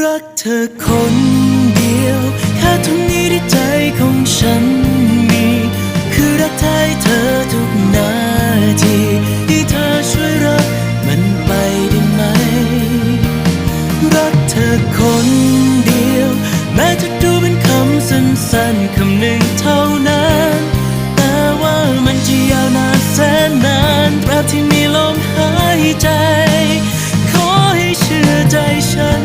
รักเธอคนเดียวแค่ท่านี้ที่ใจของฉันมี คือรักแท้เธอทุกนาทีที่เธอช่วยรักมันไปได้ไหม รักเธอคนเดียว แม้จะดูเป็นคำสั้นๆคำหนึ่งเท่านั้น แต่ว่ามันจะยาวนานแสนนานตราบที่มีลมหายใจ ขอให้เชื่อใจฉัน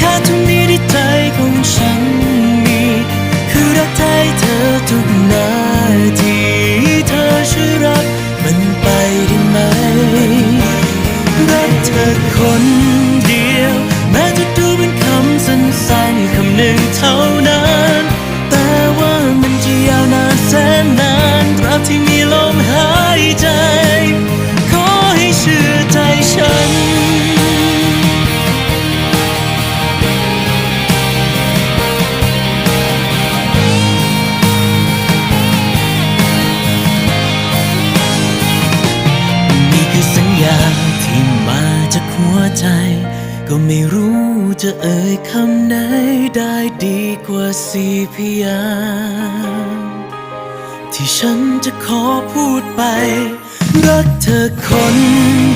ค่าทุกนี้ที่ใจของฉันมี คือรักแท้เธอทุกนาทีเธอช่วยรักมันไปได้ไหมรักเธอคน ใจ ก็ไม่รู้จะเอ่ยคำไหนได้ดีกว่าสี่พยางที่ฉันจะขอพูดไป รักเธอคน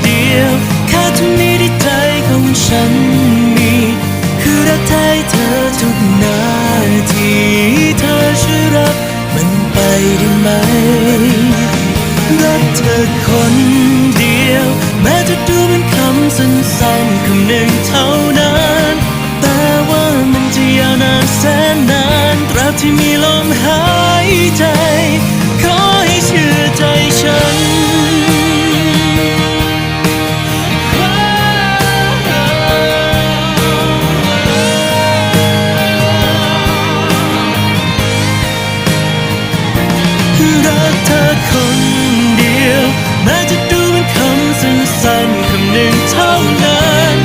เดียว แค่ท่านี้ที่ใจของฉันมี คือรักแท้เธอทุกนาทีเธอช่วยรักมันไปได้ไหม รักเธอคนเดียว แม้จะดูเป็นคำสั้นๆคำหนึ่งเท่านั้น แต่ว่ามันจะยาวนานแสนนานตราบที่มีลมหาย สั้นคำหนึ่งเท่านั้น